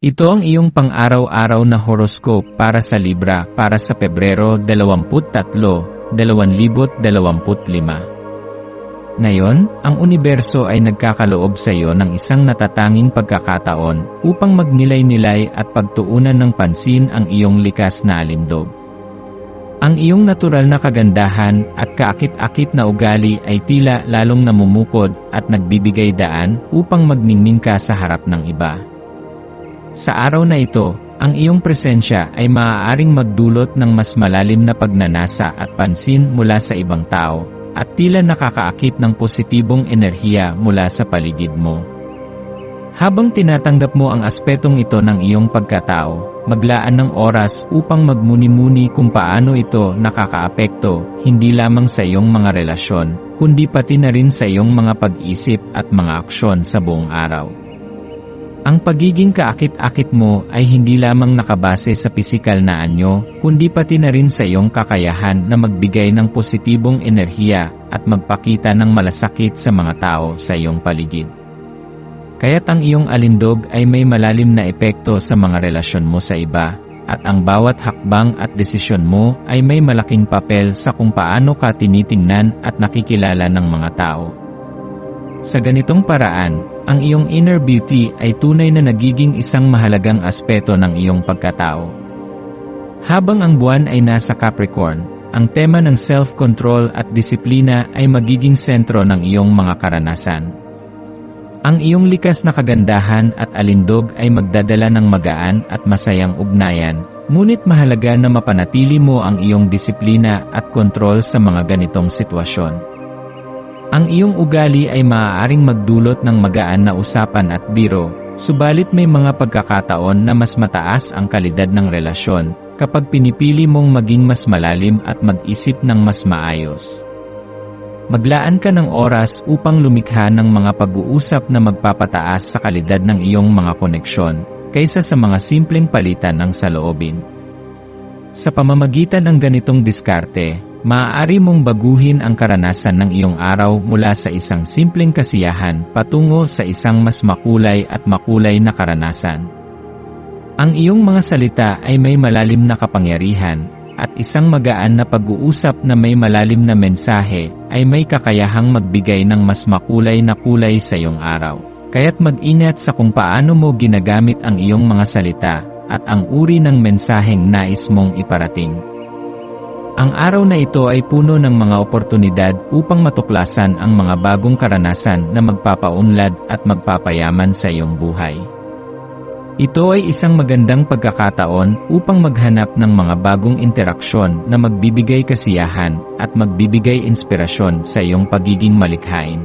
Ito ang iyong pang-araw-araw na horoscope para sa Libra para sa Pebrero 23, 2025. Ngayon, ang universo ay nagkakaloob sa iyo ng isang natatanging pagkakataon upang magnilay-nilay at pagtuunan ng pansin ang iyong likas na alindog. Ang iyong natural na kagandahan at kaakit-akit na ugali ay tila lalong namumukod at nagbibigay daan upang magningning ka sa harap ng iba. Sa araw na ito, ang iyong presensya ay maaaring magdulot ng mas malalim na pagnanasa at pansin mula sa ibang tao, at tila nakakaakit ng positibong enerhiya mula sa paligid mo. Habang tinatanggap mo ang aspetong ito ng iyong pagkatao, maglaan ng oras upang magmuni-muni kung paano ito nakakaapekto hindi lamang sa iyong mga relasyon, kundi pati na rin sa iyong mga pag-isip at mga aksyon sa buong araw. Ang pagiging kaakit-akit mo ay hindi lamang nakabase sa pisikal na anyo, kundi pati na rin sa iyong kakayahan na magbigay ng positibong enerhiya at magpakita ng malasakit sa mga tao sa iyong paligid. Kaya't ang iyong alindog ay may malalim na epekto sa mga relasyon mo sa iba, at ang bawat hakbang at desisyon mo ay may malaking papel sa kung paano ka tinitingnan at nakikilala ng mga tao. Sa ganitong paraan, ang iyong inner beauty ay tunay na nagiging isang mahalagang aspeto ng iyong pagkatao. Habang ang buwan ay nasa Capricorn, ang tema ng self-control at disiplina ay magiging sentro ng iyong mga karanasan. Ang iyong likas na kagandahan at alindog ay magdadala ng magaan at masayang ugnayan, ngunit mahalaga na mapanatili mo ang iyong disiplina at kontrol sa mga ganitong sitwasyon. Ang iyong ugali ay maaaring magdulot ng magaan na usapan at biro, subalit may mga pagkakataon na mas mataas ang kalidad ng relasyon kapag pinipili mong maging mas malalim at mag-isip ng mas maayos. Maglaan ka ng oras upang lumikha ng mga pag-uusap na magpapataas sa kalidad ng iyong mga koneksyon, kaysa sa mga simpleng palitan ng saloobin. Sa pamamagitan ng ganitong diskarte, Maaari mong baguhin ang karanasan ng iyong araw mula sa isang simpleng kasiyahan patungo sa isang mas makulay at makulay na karanasan. Ang iyong mga salita ay may malalim na kapangyarihan, at isang magaan na pag-uusap na may malalim na mensahe ay may kakayahang magbigay ng mas makulay na kulay sa iyong araw. Kaya't mag-ingat sa kung paano mo ginagamit ang iyong mga salita at ang uri ng mensaheng nais mong iparating. Ang araw na ito ay puno ng mga oportunidad upang matuklasan ang mga bagong karanasan na magpapaunlad at magpapayaman sa iyong buhay. Ito ay isang magandang pagkakataon upang maghanap ng mga bagong interaksyon na magbibigay kasiyahan at magbibigay inspirasyon sa iyong pagiging malikhain.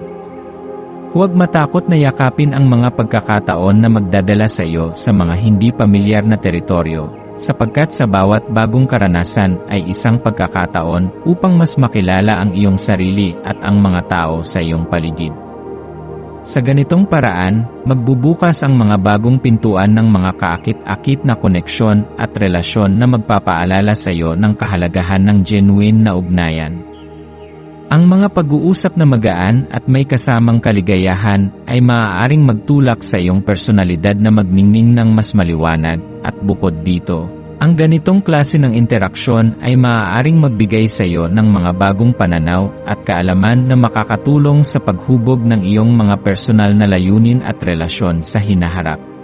Huwag matakot na yakapin ang mga pagkakataon na magdadala sa iyo sa mga hindi pamilyar na teritoryo sapagkat sa bawat bagong karanasan ay isang pagkakataon upang mas makilala ang iyong sarili at ang mga tao sa iyong paligid. Sa ganitong paraan, magbubukas ang mga bagong pintuan ng mga kaakit-akit na koneksyon at relasyon na magpapaalala sa iyo ng kahalagahan ng genuine na ugnayan. Ang mga pag-uusap na magaan at may kasamang kaligayahan ay maaaring magtulak sa iyong personalidad na magningning ng mas maliwanag at bukod dito. Ang ganitong klase ng interaksyon ay maaaring magbigay sa iyo ng mga bagong pananaw at kaalaman na makakatulong sa paghubog ng iyong mga personal na layunin at relasyon sa hinaharap.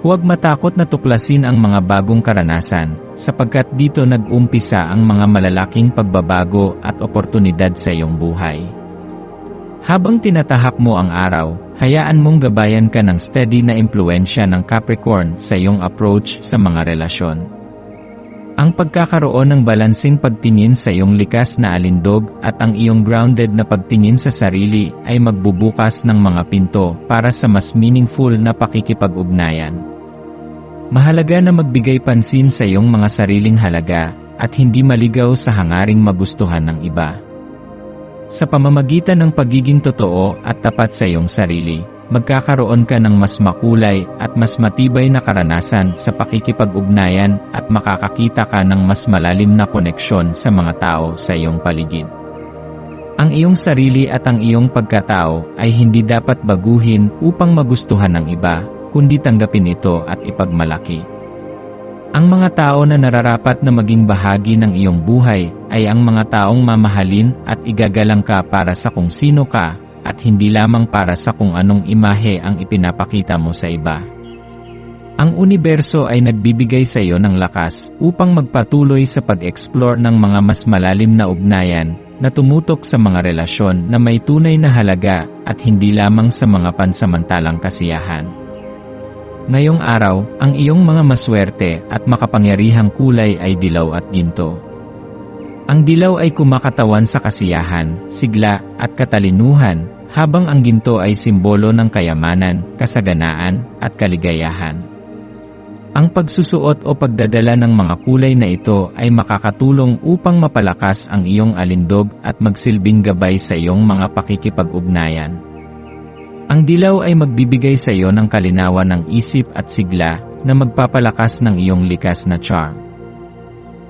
Huwag matakot na tuklasin ang mga bagong karanasan, sapagkat dito nag-umpisa ang mga malalaking pagbabago at oportunidad sa iyong buhay. Habang tinatahak mo ang araw, hayaan mong gabayan ka ng steady na impluensya ng Capricorn sa iyong approach sa mga relasyon. Ang pagkakaroon ng balansing pagtingin sa iyong likas na alindog at ang iyong grounded na pagtingin sa sarili ay magbubukas ng mga pinto para sa mas meaningful na pakikipag-ugnayan. Mahalaga na magbigay pansin sa iyong mga sariling halaga at hindi maligaw sa hangaring magustuhan ng iba. Sa pamamagitan ng pagiging totoo at tapat sa iyong sarili, magkakaroon ka ng mas makulay at mas matibay na karanasan sa pakikipag-ugnayan at makakakita ka ng mas malalim na koneksyon sa mga tao sa iyong paligid. Ang iyong sarili at ang iyong pagkatao ay hindi dapat baguhin upang magustuhan ng iba, kundi tanggapin ito at ipagmalaki. Ang mga tao na nararapat na maging bahagi ng iyong buhay ay ang mga taong mamahalin at igagalang ka para sa kung sino ka at hindi lamang para sa kung anong imahe ang ipinapakita mo sa iba. Ang universo ay nagbibigay sa iyo ng lakas upang magpatuloy sa pag-explore ng mga mas malalim na ugnayan na tumutok sa mga relasyon na may tunay na halaga at hindi lamang sa mga pansamantalang kasiyahan. Ngayong araw, ang iyong mga maswerte at makapangyarihang kulay ay dilaw at ginto. Ang dilaw ay kumakatawan sa kasiyahan, sigla, at katalinuhan, habang ang ginto ay simbolo ng kayamanan, kasaganaan, at kaligayahan. Ang pagsusuot o pagdadala ng mga kulay na ito ay makakatulong upang mapalakas ang iyong alindog at magsilbing gabay sa iyong mga pakikipag-ugnayan. Ang dilaw ay magbibigay sa iyo ng kalinawan ng isip at sigla na magpapalakas ng iyong likas na charm.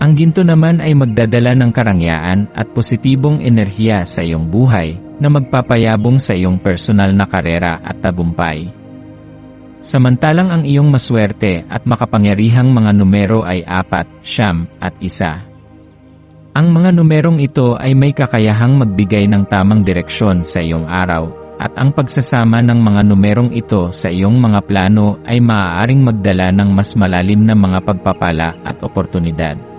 Ang ginto naman ay magdadala ng karangyaan at positibong enerhiya sa iyong buhay na magpapayabong sa iyong personal na karera at tabumpay. Samantalang ang iyong maswerte at makapangyarihang mga numero ay apat, siyam, at isa. Ang mga numerong ito ay may kakayahang magbigay ng tamang direksyon sa iyong araw, at ang pagsasama ng mga numerong ito sa iyong mga plano ay maaaring magdala ng mas malalim na mga pagpapala at oportunidad.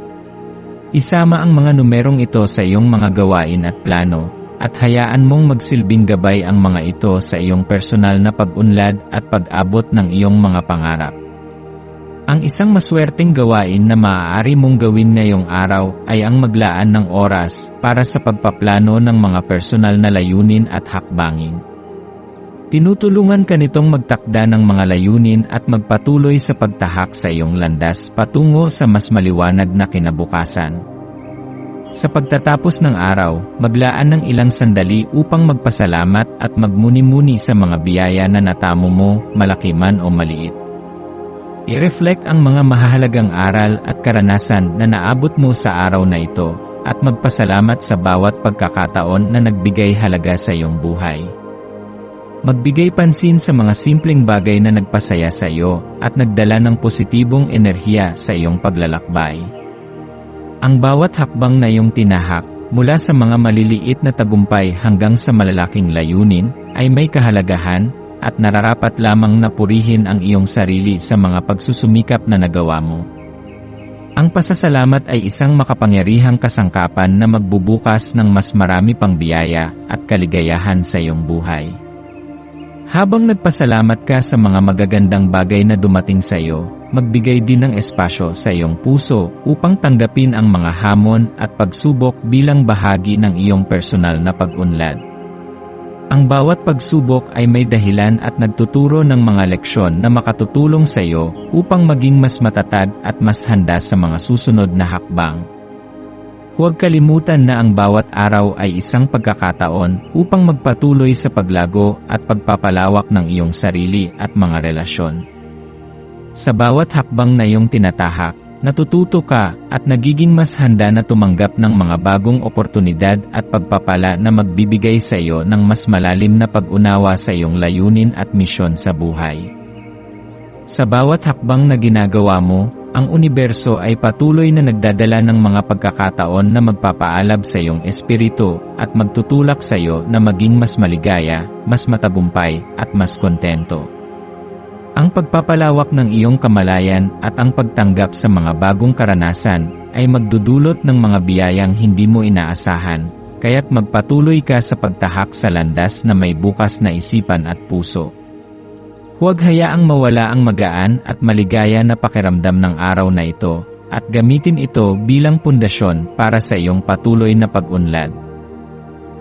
Isama ang mga numerong ito sa iyong mga gawain at plano, at hayaan mong magsilbing gabay ang mga ito sa iyong personal na pag-unlad at pag-abot ng iyong mga pangarap. Ang isang maswerteng gawain na maaari mong gawin ngayong araw ay ang maglaan ng oras para sa pagpaplano ng mga personal na layunin at hakbangin. Tinutulungan ka nitong magtakda ng mga layunin at magpatuloy sa pagtahak sa iyong landas patungo sa mas maliwanag na kinabukasan. Sa pagtatapos ng araw, maglaan ng ilang sandali upang magpasalamat at magmuni-muni sa mga biyaya na natamo mo, malaki man o maliit. I-reflect ang mga mahahalagang aral at karanasan na naabot mo sa araw na ito, at magpasalamat sa bawat pagkakataon na nagbigay halaga sa iyong buhay. Magbigay pansin sa mga simpleng bagay na nagpasaya sa iyo at nagdala ng positibong enerhiya sa iyong paglalakbay. Ang bawat hakbang na iyong tinahak, mula sa mga maliliit na tagumpay hanggang sa malalaking layunin, ay may kahalagahan at nararapat lamang na purihin ang iyong sarili sa mga pagsusumikap na nagawa mo. Ang pasasalamat ay isang makapangyarihang kasangkapan na magbubukas ng mas marami pang biyaya at kaligayahan sa iyong buhay. Habang nagpasalamat ka sa mga magagandang bagay na dumating sa iyo, magbigay din ng espasyo sa iyong puso upang tanggapin ang mga hamon at pagsubok bilang bahagi ng iyong personal na pag-unlad. Ang bawat pagsubok ay may dahilan at nagtuturo ng mga leksyon na makatutulong sa iyo upang maging mas matatag at mas handa sa mga susunod na hakbang. Huwag kalimutan na ang bawat araw ay isang pagkakataon upang magpatuloy sa paglago at pagpapalawak ng iyong sarili at mga relasyon. Sa bawat hakbang na iyong tinatahak, natututo ka at nagiging mas handa na tumanggap ng mga bagong oportunidad at pagpapala na magbibigay sa iyo ng mas malalim na pag-unawa sa iyong layunin at misyon sa buhay. Sa bawat hakbang na ginagawa mo, ang universo ay patuloy na nagdadala ng mga pagkakataon na magpapaalab sa iyong espiritu at magtutulak sa iyo na maging mas maligaya, mas matagumpay, at mas kontento. Ang pagpapalawak ng iyong kamalayan at ang pagtanggap sa mga bagong karanasan ay magdudulot ng mga biyayang hindi mo inaasahan, kaya't magpatuloy ka sa pagtahak sa landas na may bukas na isipan at puso. Huwag hayaang mawala ang magaan at maligaya na pakiramdam ng araw na ito, at gamitin ito bilang pundasyon para sa iyong patuloy na pag-unlad.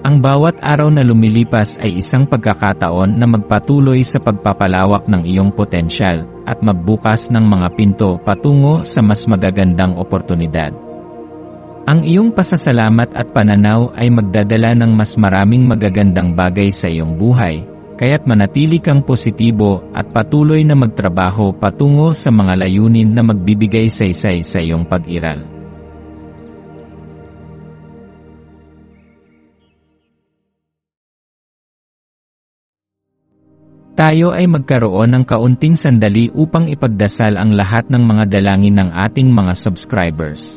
Ang bawat araw na lumilipas ay isang pagkakataon na magpatuloy sa pagpapalawak ng iyong potensyal at magbukas ng mga pinto patungo sa mas magagandang oportunidad. Ang iyong pasasalamat at pananaw ay magdadala ng mas maraming magagandang bagay sa iyong buhay, kaya't manatili kang positibo at patuloy na magtrabaho patungo sa mga layunin na magbibigay saysay sa iyong pag-iral. Tayo ay magkaroon ng kaunting sandali upang ipagdasal ang lahat ng mga dalangin ng ating mga subscribers,